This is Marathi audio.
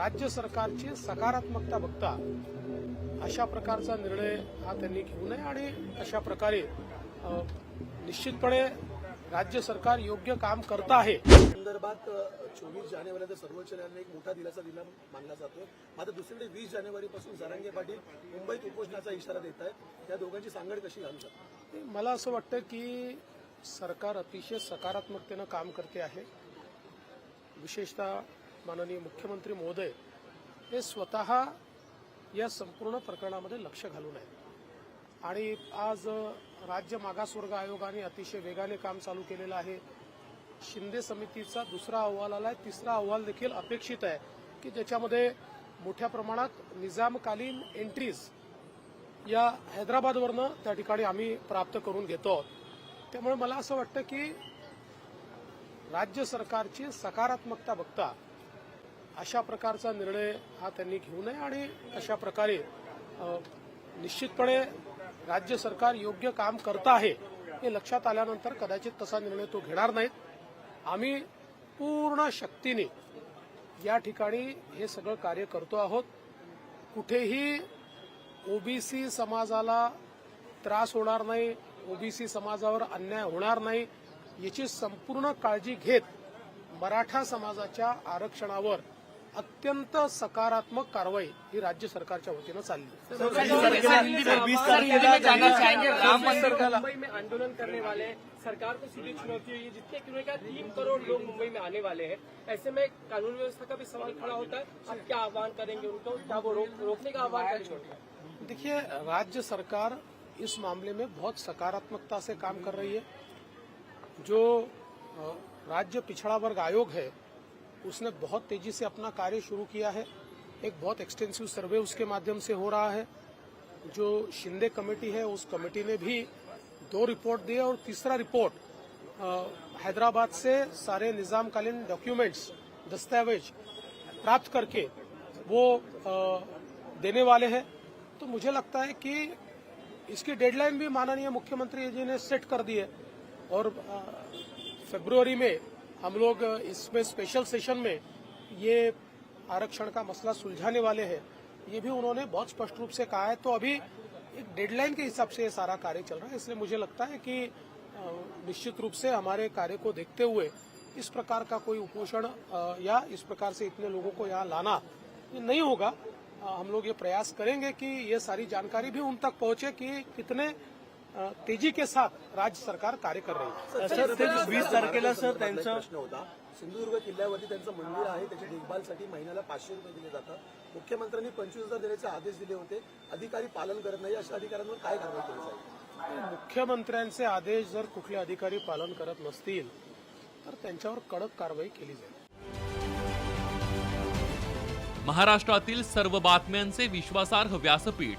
राज्य सरकारची सकारात्मकता बघता अशा प्रकारचा निर्णय हा त्यांनी घेऊ नये आणि अशा प्रकारे निश्चितपणे राज्य सरकार योग्य काम करत आहे. संदर्भात चोवीस जानेवारीला सर्वोच्च न्यायालयाने एक मोठा दिलासा दिला मानला जातोय. मात्र दुसरीकडे वीस जानेवारीपासून जरांगे पाटील मुंबईत उपोषणाचा इशारा देत आहेत. त्या दोघांची सांगड कशी घालू शकतात? मला असं वाटतं की सरकार अतिशय सकारात्मकतेनं काम करते आहे. विशेषतः माननीय मुख्यमंत्री महोदय हे स्वतः या संपूर्ण प्रकरणामध्ये लक्ष घालून आहेत. आणि आज राज्य मागासवर्ग आयोगाने अतिशय वेगाने काम चालू केलेलं आहे. शिंदे समितीचा दुसरा अहवाल आला आहे तिसरा अहवाल देखील अपेक्षित आहे की ज्याच्यामध्ये मोठ्या प्रमाणात निजामकालीन एंट्रीज या हैदराबादवरनं त्या ठिकाणी आम्ही प्राप्त करून घेतो आहोत. त्यामुळे मला असं वाटतं की राज्य सरकारची सकारात्मकता बघता अशा प्रकारचा निर्णय हा त्यांनी घेऊ नये आणि अशा प्रकारे निश्चितपणे राज्य सरकार योग्य काम करत आहे हे लक्षात आल्यानंतर कदाचित तसा निर्णय तो घेणार नाहीत. आम्ही पूर्ण शक्तीने या ठिकाणी हे सगळं कार्य करतो आहोत. कुठेही ओबीसी समाजाला त्रास होणार नाही ओबीसी समाजावर अन्याय होणार नाही याची संपूर्ण काळजी घेत मराठा समाजाच्या आरक्षणावर अत्यंत सकारात्मक कारवाई ही राज्य सरकारच्या वतीनं चालली. राम मंदिर मुंबई में आंदोलन करने वाले सरकार को सीधी चुनौती हुई। है जितने किलोमीटर का तीन करोड़ लोग मुंबई में आने वाले हैं। ऐसे में कानून व्यवस्था का भी सवाल खड़ा होता है। आप क्या आह्वान करेंगे उनको? क्या वो रोक, रोकने का आह्वान करेंगे देखिए राज्य सरकार इस मामले में बहुत सकारात्मकता से काम कर रही है। जो राज्य पिछड़ा वर्ग आयोग है उसने बहुत तेज़ी से अपना कार्य शुरू किया है। एक बहुत एक्सटेंसिव सर्वे उसके माध्यम से हो रहा है। जो शिंदे कमेटी है उस कमेटी ने भी दो रिपोर्ट दिए और तीसरा रिपोर्ट हैदराबाद से सारे निजामकालीन डॉक्यूमेंट्स दस्तावेज़ प्राप्त करके वो अ, देने वाले हैं। तो मुझे लगता है कि इसकी डेडलाइन भी माननीय मुख्यमंत्री जी ने सेट कर दी है। और फरवरी में हम लोग इसमें स्पेशल सेशन में ये आरक्षण का मसला सुलझाने वाले हैं। ये भी उन्होंने बहुत स्पष्ट रूप से कहा है। तो अभी एक डेडलाइन के हिसाब से ये सारा कार्य चल रहा है, इसलिए मुझे लगता है कि निश्चित रूप से हमारे कार्य को देखते हुए इस प्रकार का कोई उपोषण या इस प्रकार से इतने लोगों को यहाँ लाना ये नहीं होगा। हम लोग ये प्रयास करेंगे कि ये सारी जानकारी भी उन तक पहुँचे कि कितने तेजी के साथ राज्य सरकार कार्य कर रही है। सर ते वीस तारखेला सर त्यांचा प्रश्न होता. सिंधुदुर्ग किल्ल्यावरती त्यांचं मंदिर आहे त्याच्या देखभालसाठी महिन्याला पाचशे रुपये दिले जातात. मुख्यमंत्र्यांनी पंचवीस हजार देण्याचे आदेश दिले होते. अधिकारी पालन करत नाही अशा अधिकाऱ्यांवर काय कारवाई केली जाईल? मुख्यमंत्र्यांचे आदेश जर कुठले अधिकारी पालन करत नसतील तर त्यांच्यावर कडक कारवाई केली जाईल. महाराष्ट्रातील सर्व बातम्यांचे विश्वासार्ह व्यासपीठ